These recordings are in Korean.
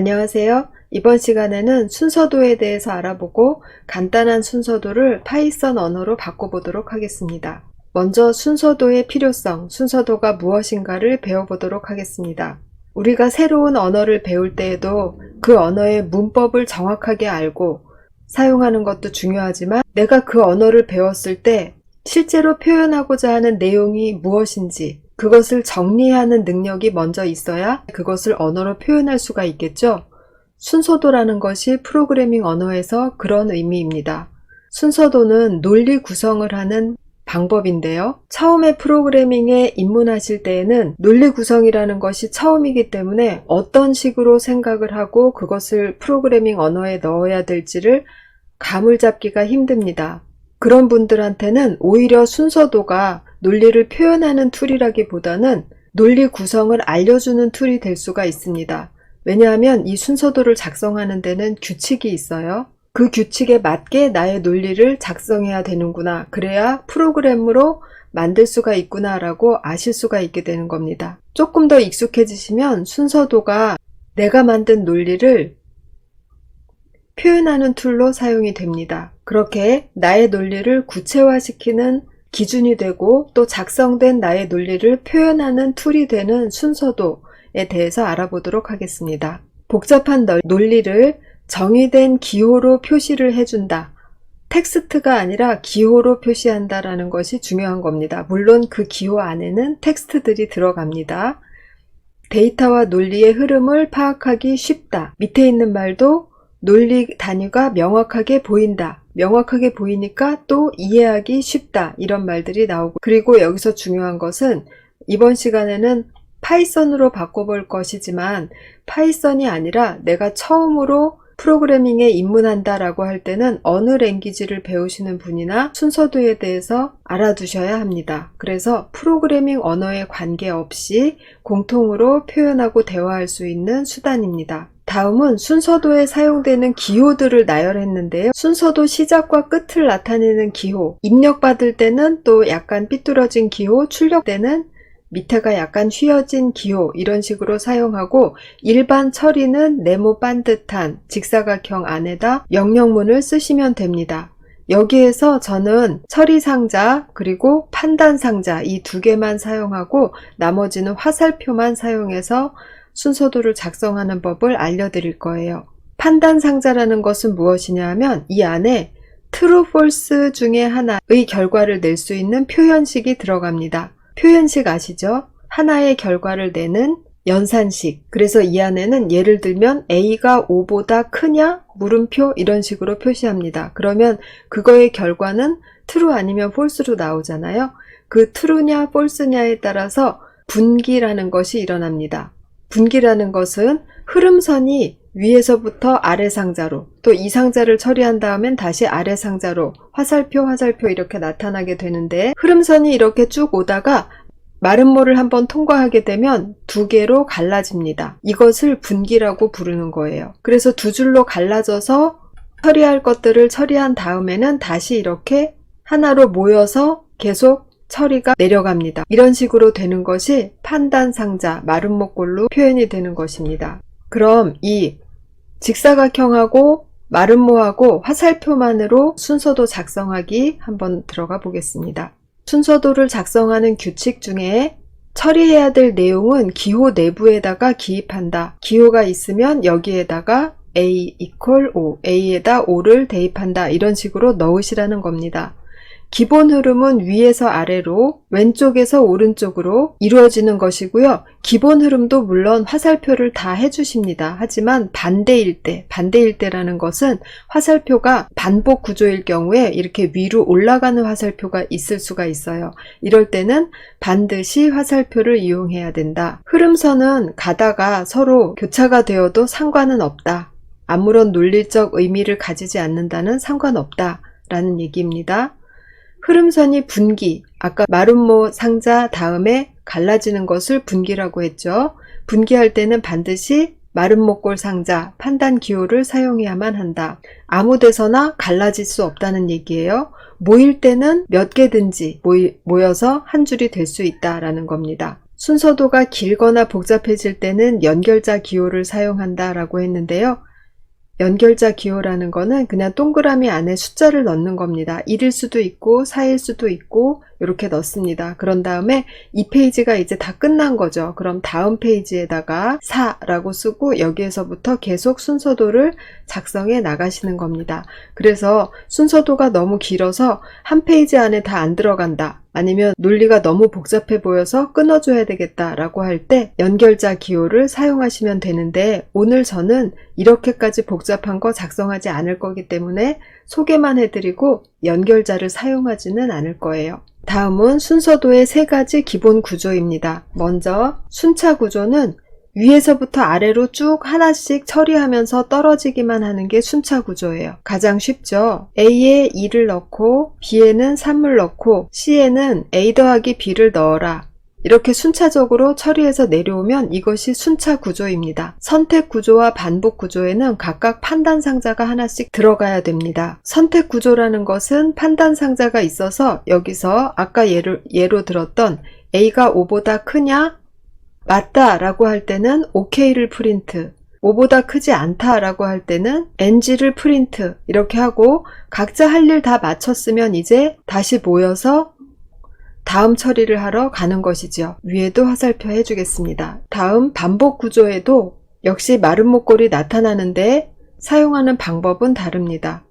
안녕하세요. 이번 시간에는 순서도에 대해서 알아보고 간단한 순서도를 파이썬 언어로 바꿔보도록 하겠습니다. 먼저 순서도의 필요성, 순서도가 무엇인가를 배워보도록 하겠습니다. 우리가 새로운 언어를 배울 때에도 그 언어의 문법을 정확하게 알고 사용하는 것도 중요하지만 내가 그 언어를 배웠을 때 실제로 표현하고자 하는 내용이 무엇인지 그것을 정리하는 능력이 먼저 있어야 그것을 언어로 표현할 수가 있겠죠. 순서도라는 것이 프로그래밍 언어에서 그런 의미입니다. 순서도는 논리 구성을 하는 방법인데요. 처음에 프로그래밍에 입문하실 때에는 논리 구성이라는 것이 처음이기 때문에 어떤 식으로 생각을 하고 그것을 프로그래밍 언어에 넣어야 될지를 감을 잡기가 힘듭니다. 그런 분들한테는 오히려 순서도가 논리를 표현하는 툴이라기보다는 논리 구성을 알려주는 툴이 될 수가 있습니다. 왜냐하면 이 순서도를 작성하는 데는 규칙이 있어요. 그 규칙에 맞게 나의 논리를 작성해야 되는구나. 그래야 프로그램으로 만들 수가 있구나라고 아실 수가 있게 되는 겁니다. 조금 더 익숙해지시면 순서도가 내가 만든 논리를 표현하는 툴로 사용이 됩니다. 그렇게 나의 논리를 구체화시키는 기준이 되고 또 작성된 나의 논리를 표현하는 툴이 되는 순서도에 대해서 알아보도록 하겠습니다. 복잡한 논리를 정의된 기호로 표시를 해준다. 텍스트가 아니라 기호로 표시한다라는 것이 중요한 겁니다. 물론 그 기호 안에는 텍스트들이 들어갑니다. 데이터와 논리의 흐름을 파악하기 쉽다. 밑에 있는 말도 논리 단위가 명확하게 보인다. 명확하게 보이니까 또 이해하기 쉽다. 이런 말들이 나오고 그리고 여기서 중요한 것은 이번 시간에는 파이썬으로 바꿔볼 것이지만 파이썬이 아니라 내가 처음으로 프로그래밍에 입문한다 라고 할 때는 어느 랭귀지를 배우시는 분이나 순서도에 대해서 알아두셔야 합니다. 그래서 프로그래밍 언어에 관계없이 공통으로 표현하고 대화할 수 있는 수단입니다. 다음은 순서도에 사용되는 기호들을 나열했는데요. 순서도 시작과 끝을 나타내는 기호, 입력받을 때는 또 약간 삐뚤어진 기호, 출력 때는 밑에가 약간 휘어진 기호 이런 식으로 사용하고 일반 처리는 네모 반듯한 직사각형 안에다 명령문을 쓰시면 됩니다. 여기에서 저는 처리 상자 그리고 판단 상자 이 두 개만 사용하고 나머지는 화살표만 사용해서 순서도를 작성하는 법을 알려드릴 거예요. 판단 상자라는 것은 무엇이냐 하면 이 안에 true, false 중에 하나의 결과를 낼 수 있는 표현식이 들어갑니다. 표현식 아시죠? 하나의 결과를 내는 연산식. 그래서 이 안에는 예를 들면 A가 5보다 크냐? 물음표 이런 식으로 표시합니다. 그러면 그거의 결과는 true 아니면 false로 나오잖아요. 그 true냐 false냐에 따라서 분기라는 것이 일어납니다. 분기라는 것은 흐름선이 위에서부터 아래 상자로 또 이 상자를 처리한 다음엔 다시 아래 상자로 화살표 화살표 이렇게 나타나게 되는데 흐름선이 이렇게 쭉 오다가 마름모를 한번 통과하게 되면 두 개로 갈라집니다. 이것을 분기라고 부르는 거예요. 그래서 두 줄로 갈라져서 처리할 것들을 처리한 다음에는 다시 이렇게 하나로 모여서 계속 처리가 내려갑니다. 이런 식으로 되는 것이 판단 상자, 마름모꼴로 표현이 되는 것입니다. 그럼 이 직사각형하고 마름모하고 화살표만으로 순서도 작성하기 한번 들어가 보겠습니다. 순서도를 작성하는 규칙 중에 처리해야 될 내용은 기호 내부에다가 기입한다. 기호가 있으면 여기에다가 a equal 5, a에다 5를 대입한다. 이런 식으로 넣으시라는 겁니다. 기본 흐름은 위에서 아래로 왼쪽에서 오른쪽으로 이루어지는 것이고요. 기본 흐름도 물론 화살표를 다 해주십니다. 하지만 반대일 때, 반대일 때라는 것은 화살표가 반복 구조일 경우에 이렇게 위로 올라가는 화살표가 있을 수가 있어요. 이럴 때는 반드시 화살표를 이용해야 된다. 흐름선은 가다가 서로 교차가 되어도 상관은 없다. 아무런 논리적 의미를 가지지 않는다는 상관없다. 라는 얘기입니다. 흐름선이 분기, 아까 마름모 상자 다음에 갈라지는 것을 분기라고 했죠. 분기할 때는 반드시 마름모꼴 상자, 판단 기호를 사용해야만 한다. 아무 데서나 갈라질 수 없다는 얘기예요. 모일 때는 몇 개든지 모여서 한 줄이 될 수 있다라는 겁니다. 순서도가 길거나 복잡해질 때는 연결자 기호를 사용한다라고 했는데요. 연결자 기호라는 거는 그냥 동그라미 안에 숫자를 넣는 겁니다. 1일 수도 있고 4일 수도 있고 이렇게 넣습니다. 그런 다음에 이 페이지가 이제 다 끝난 거죠. 그럼 다음 페이지에다가 4라고 쓰고 여기에서부터 계속 순서도를 작성해 나가시는 겁니다. 그래서 순서도가 너무 길어서 한 페이지 안에 다 안 들어간다. 아니면 논리가 너무 복잡해 보여서 끊어줘야 되겠다라고 할 때 연결자 기호를 사용하시면 되는데 오늘 저는 이렇게까지 복잡한 거 작성하지 않을 거기 때문에 소개만 해드리고 연결자를 사용하지는 않을 거예요. 다음은 순서도의 세 가지 기본 구조입니다. 먼저 순차 구조는 위에서부터 아래로 쭉 하나씩 처리하면서 떨어지기만 하는 게 순차 구조예요. 가장 쉽죠. A에 2를 넣고 B에는 3을 넣고 C에는 A 더하기 B를 넣어라. 이렇게 순차적으로 처리해서 내려오면 이것이 순차 구조입니다. 선택 구조와 반복 구조에는 각각 판단 상자가 하나씩 들어가야 됩니다. 선택 구조라는 것은 판단 상자가 있어서 여기서 아까 예로, 예로 들었던 A가 5보다 크냐? 맞다 라고 할 때는 OK를 프린트, 5보다 크지 않다 라고 할 때는 NG를 프린트 이렇게 하고 각자 할 일 다 마쳤으면 이제 다시 모여서 다음 처리를 하러 가는 것이죠. 위에도 화살표 해주겠습니다. 다음 반복 구조에도 역시 마른 목골이 나타나는데 사용하는 방법은 다릅니다.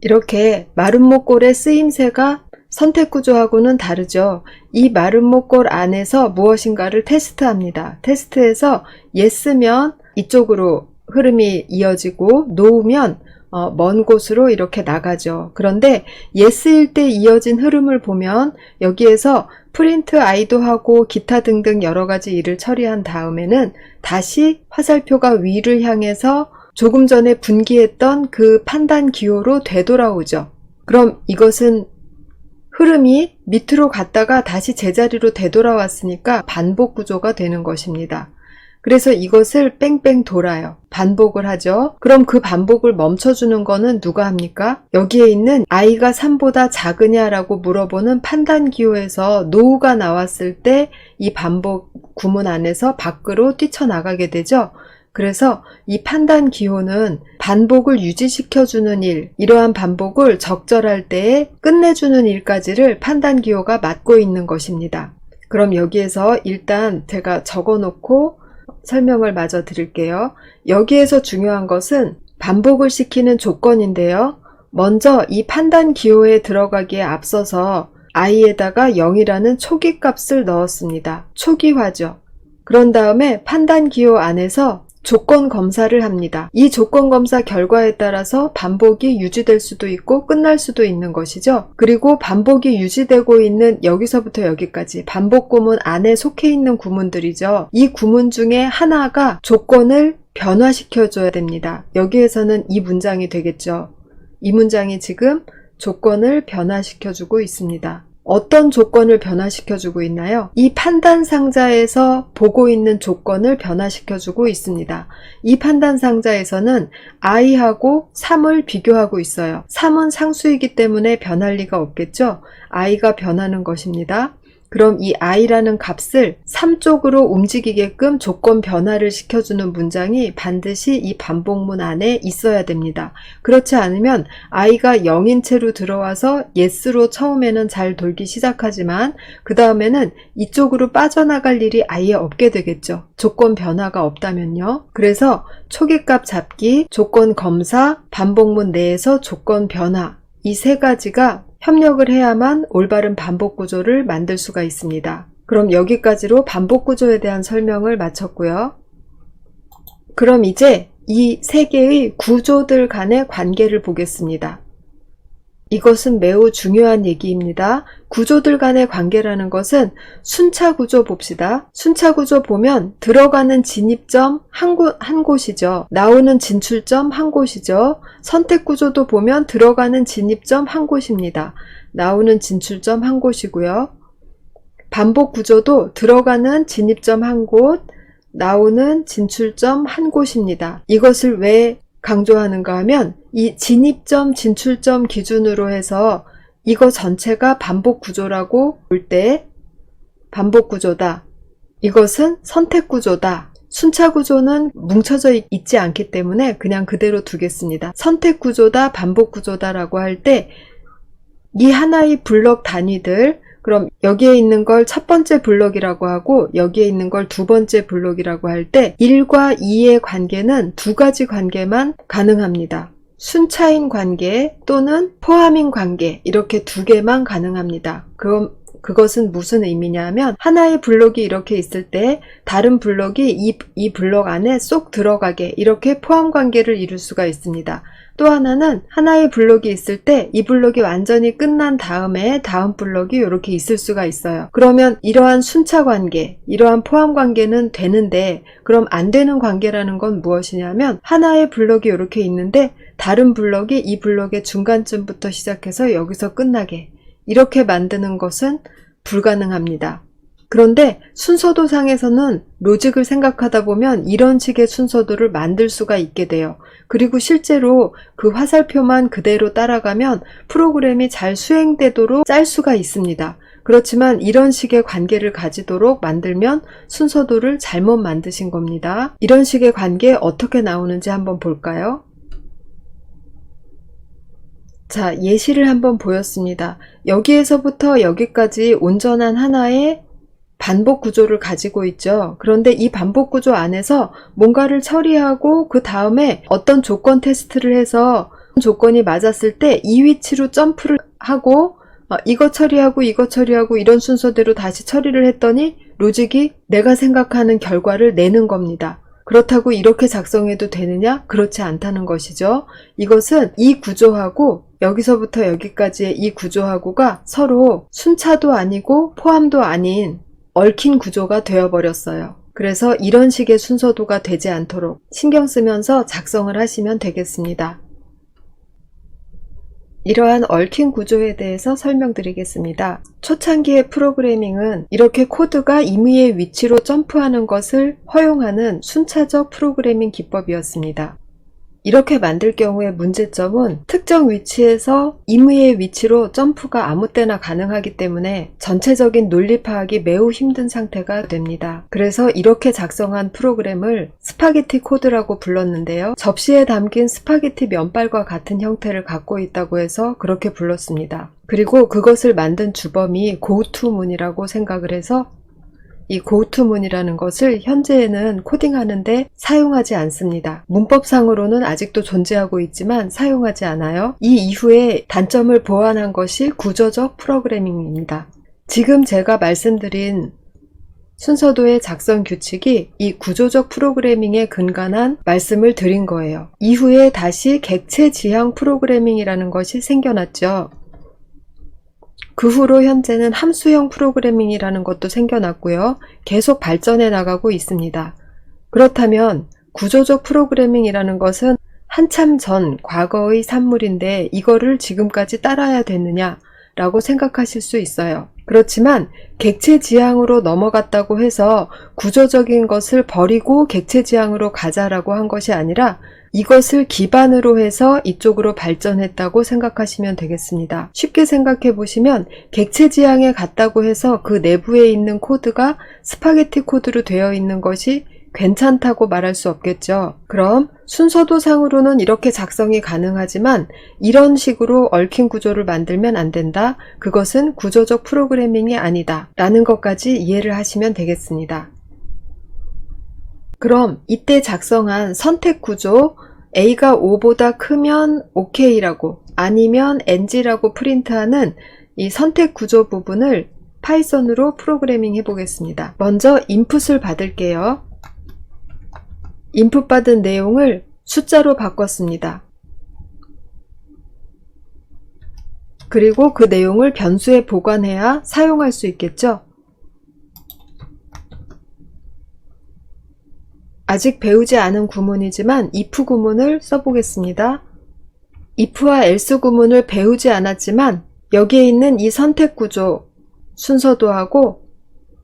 이렇게 마른 목골의 쓰임새가 선택 구조하고는 다르죠. 이 마른 목골 안에서 무엇인가를 테스트합니다. 테스트해서 예스면 이쪽으로 흐름이 이어지고 노우면 어, 먼 곳으로 이렇게 나가죠. 그런데 예스일 때 이어진 흐름을 보면 여기에서 프린트 아이도 하고 기타 등등 여러 가지 일을 처리한 다음에는 다시 화살표가 위를 향해서 조금 전에 분기했던 그 판단 기호로 되돌아오죠. 그럼 이것은 흐름이 밑으로 갔다가 다시 제자리로 되돌아왔으니까 반복 구조가 되는 것입니다. 그래서 이것을 뺑뺑 돌아요. 반복을 하죠. 그럼 그 반복을 멈춰주는 거는 누가 합니까? 여기에 있는 아이가 3보다 작으냐라고 물어보는 판단 기호에서 노우가 나왔을 때 이 반복 구문 안에서 밖으로 뛰쳐나가게 되죠. 그래서 이 판단 기호는 반복을 유지시켜주는 일, 이러한 반복을 적절할 때에 끝내주는 일까지를 판단 기호가 맡고 있는 것입니다. 그럼 여기에서 일단 제가 적어 놓고 설명을 마저 드릴게요. 여기에서 중요한 것은 반복을 시키는 조건인데요. 먼저 이 판단 기호에 들어가기에 앞서서 i에다가 0이라는 초기 값을 넣었습니다. 초기화죠. 그런 다음에 판단 기호 안에서 조건 검사를 합니다. 이 조건 검사 결과에 따라서 반복이 유지될 수도 있고 끝날 수도 있는 것이죠. 그리고 반복이 유지되고 있는 여기서부터 여기까지 반복 구문 안에 속해 있는 구문들이죠. 이 구문 중에 하나가 조건을 변화시켜 줘야 됩니다. 여기에서는 이 문장이 되겠죠. 이 문장이 지금 조건을 변화시켜 주고 있습니다. 어떤 조건을 변화시켜주고 있나요? 이 판단 상자에서 보고 있는 조건을 변화시켜주고 있습니다. 이 판단 상자에서는 i하고 3을 비교하고 있어요. 3은 상수이기 때문에 변할 리가 없겠죠? i가 변하는 것입니다. 그럼 이 i라는 값을 3쪽으로 움직이게끔 조건 변화를 시켜주는 문장이 반드시 이 반복문 안에 있어야 됩니다. 그렇지 않으면 i가 0인 채로 들어와서 yes로 처음에는 잘 돌기 시작하지만 그 다음에는 이쪽으로 빠져나갈 일이 아예 없게 되겠죠. 조건 변화가 없다면요. 그래서 초기값 잡기, 조건 검사, 반복문 내에서 조건 변화 이 세 가지가 협력을 해야만 올바른 반복 구조를 만들 수가 있습니다. 그럼 여기까지로 반복 구조에 대한 설명을 마쳤고요. 그럼 이제 이 세 개의 구조들 간의 관계를 보겠습니다. 이것은 매우 중요한 얘기입니다. 구조들 간의 관계라는 것은 순차 구조 봅시다. 순차 구조 보면 들어가는 진입점 한, 곳, 한 곳이죠. 나오는 진출점 한 곳이죠. 선택 구조도 보면 들어가는 진입점 한 곳입니다. 나오는 진출점 한 곳이고요. 반복 구조도 들어가는 진입점 한 곳, 나오는 진출점 한 곳입니다. 이것을 왜 강조하는가 하면 이 진입점, 진출점 기준으로 해서 이거 전체가 반복 구조라고 볼 때 반복 구조다. 이것은 선택 구조다. 순차 구조는 뭉쳐져 있- 있지 않기 때문에 그냥 그대로 두겠습니다. 선택 구조다, 반복 구조다라고 할 때 이 하나의 블럭 단위들 그럼 여기에 있는 걸 첫 번째 블럭이라고 하고 여기에 있는 걸 두 번째 블럭이라고 할 때 1과 2의 관계는 두 가지 관계만 가능합니다. 순차인 관계 또는 포함인 관계 이렇게 두 개만 가능합니다. 그건 그것은 무슨 의미냐면 하나의 블록이 이렇게 있을 때 다른 블록이 이, 이 블록 안에 쏙 들어가게 이렇게 포함 관계를 이룰 수가 있습니다. 또 하나는 하나의 블록이 있을 때 이 블록이 완전히 끝난 다음에 다음 블록이 이렇게 있을 수가 있어요. 그러면 이러한 순차 관계, 이러한 포함 관계는 되는데 그럼 안 되는 관계라는 건 무엇이냐면 하나의 블록이 이렇게 있는데 다른 블록이 이 블록의 중간쯤부터 시작해서 여기서 끝나게 이렇게 만드는 것은 불가능합니다. 그런데 순서도상에서는 로직을 생각하다 보면 이런 식의 순서도를 만들 수가 있게 돼요. 그리고 실제로 그 화살표만 그대로 따라가면 프로그램이 잘 수행되도록 짤 수가 있습니다. 그렇지만 이런 식의 관계를 가지도록 만들면 순서도를 잘못 만드신 겁니다. 이런 식의 관계 어떻게 나오는지 한번 볼까요? 자, 예시를 한번 보였습니다. 여기에서부터 여기까지 온전한 하나의 반복 구조를 가지고 있죠. 그런데 이 반복 구조 안에서 뭔가를 처리하고 그 다음에 어떤 조건 테스트를 해서 조건이 맞았을 때 이 위치로 점프를 하고 어, 이거 처리하고 이거 처리하고 이런 순서대로 다시 처리를 했더니 로직이 내가 생각하는 결과를 내는 겁니다. 그렇다고 이렇게 작성해도 되느냐? 그렇지 않다는 것이죠. 이것은 이 구조하고 여기서부터 여기까지의 이 구조하고가 서로 순차도 아니고 포함도 아닌 얽힌 구조가 되어버렸어요. 그래서 이런 식의 순서도가 되지 않도록 신경 쓰면서 작성을 하시면 되겠습니다. 이러한 얽힌 구조에 대해서 설명드리겠습니다. 초창기의 프로그래밍은 이렇게 코드가 임의의 위치로 점프하는 것을 허용하는 순차적 프로그래밍 기법이었습니다. 이렇게 만들 경우의 문제점은 특정 위치에서 임의의 위치로 점프가 아무 때나 가능하기 때문에 전체적인 논리 파악이 매우 힘든 상태가 됩니다. 그래서 이렇게 작성한 프로그램을 스파게티 코드라고 불렀는데요. 접시에 담긴 스파게티 면발과 같은 형태를 갖고 있다고 해서 그렇게 불렀습니다. 그리고 그것을 만든 주범이 고투문이라고 생각을 해서 이 고투문이라는 것을 현재에는 코딩하는데 사용하지 않습니다. 문법상으로는 아직도 존재하고 있지만 사용하지 않아요. 이 이후에 단점을 보완한 것이 구조적 프로그래밍입니다. 지금 제가 말씀드린 순서도의 작성 규칙이 이 구조적 프로그래밍에 근간한 말씀을 드린 거예요. 이후에 다시 객체 지향 프로그래밍이라는 것이 생겨났죠. 그 후로 현재는 함수형 프로그래밍이라는 것도 생겨났고요. 계속 발전해 나가고 있습니다. 그렇다면 구조적 프로그래밍이라는 것은 한참 전 과거의 산물인데 이거를 지금까지 따라야 되느냐 라고 생각하실 수 있어요. 그렇지만 객체 지향으로 넘어갔다고 해서 구조적인 것을 버리고 객체 지향으로 가자라고 한 것이 아니라 이것을 기반으로 해서 이쪽으로 발전했다고 생각하시면 되겠습니다. 쉽게 생각해 보시면 객체 지향에 갔다고 해서 그 내부에 있는 코드가 스파게티 코드로 되어 있는 것이 괜찮다고 말할 수 없겠죠. 그럼 순서도상으로는 이렇게 작성이 가능하지만 이런 식으로 얽힌 구조를 만들면 안 된다. 그것은 구조적 프로그래밍이 아니다. 라는 것까지 이해를 하시면 되겠습니다. 그럼 이때 작성한 선택 구조 A가 5보다 크면 OK라고 아니면 NG라고 프린트하는 이 선택 구조 부분을 파이썬으로 프로그래밍 해보겠습니다. 먼저 인풋을 받을게요. 인풋 받은 내용을 숫자로 바꿨습니다. 그리고 그 내용을 변수에 보관해야 사용할 수 있겠죠? 아직 배우지 않은 구문이지만 if 구문을 써보겠습니다. if와 else 구문을 배우지 않았지만 여기에 있는 이 선택 구조 순서도 하고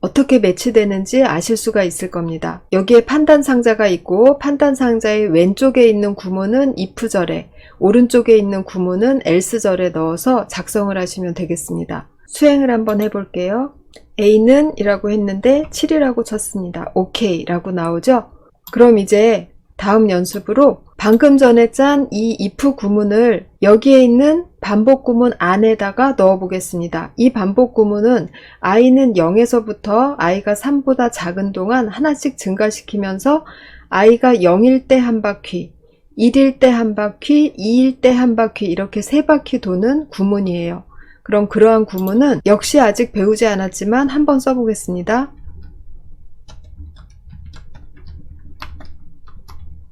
어떻게 매치되는지 아실 수가 있을 겁니다. 여기에 판단 상자가 있고 판단 상자의 왼쪽에 있는 구문은 if절에 오른쪽에 있는 구문은 else절에 넣어서 작성을 하시면 되겠습니다. 수행을 한번 해볼게요. A는 이라고 했는데 7이라고 쳤습니다. 오케이 라고 나오죠? 그럼 이제 다음 연습으로 방금 전에 짠 이 if 구문을 여기에 있는 반복 구문 안에다가 넣어 보겠습니다. 이 반복 구문은 i는 0에서부터 i가 3보다 작은 동안 하나씩 증가시키면서 i가 0일 때 한 바퀴, 1일 때 한 바퀴, 2일 때 한 바퀴 이렇게 세 바퀴 도는 구문이에요. 그럼 그러한 구문은 역시 아직 배우지 않았지만 한번 써보겠습니다.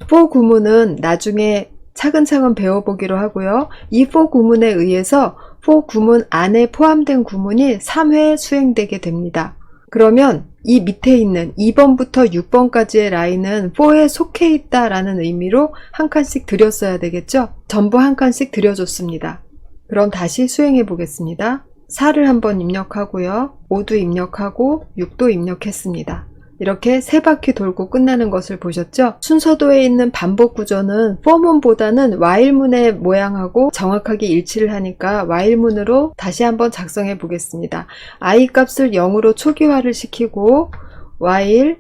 For 구문은 나중에 차근차근 배워보기로 하고요. 이 for 구문에 의해서 for 구문 안에 포함된 구문이 3회 수행되게 됩니다. 그러면 이 밑에 있는 2번부터 6번까지의 라인은 for에 속해 있다 라는 의미로 한 칸씩 드렸어야 되겠죠? 전부 한 칸씩 드려줬습니다. 그럼 다시 수행해 보겠습니다. 4를 한번 입력하고요. 5도 입력하고 6도 입력했습니다. 이렇게 세 바퀴 돌고 끝나는 것을 보셨죠? 순서도에 있는 반복 구조는 for문보다는 while문의 모양하고 정확하게 일치를 하니까 while문으로 다시 한번 작성해 보겠습니다. i 값을 0으로 초기화를 시키고 while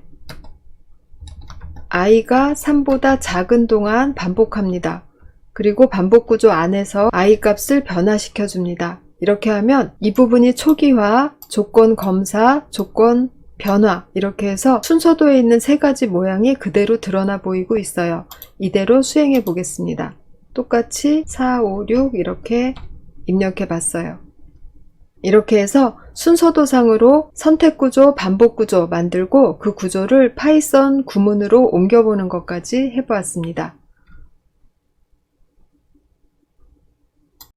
i가 3보다 작은 동안 반복합니다. 그리고 반복 구조 안에서 i 값을 변화시켜 줍니다. 이렇게 하면 이 부분이 초기화, 조건 검사, 조건 변화 이렇게 해서 순서도에 있는 세 가지 모양이 그대로 드러나 보이고 있어요. 이대로 수행해 보겠습니다. 똑같이 4, 5, 6 이렇게 입력해 봤어요. 이렇게 해서 순서도상으로 선택 구조, 반복 구조 만들고 그 구조를 파이썬 구문으로 옮겨보는 것까지 해보았습니다.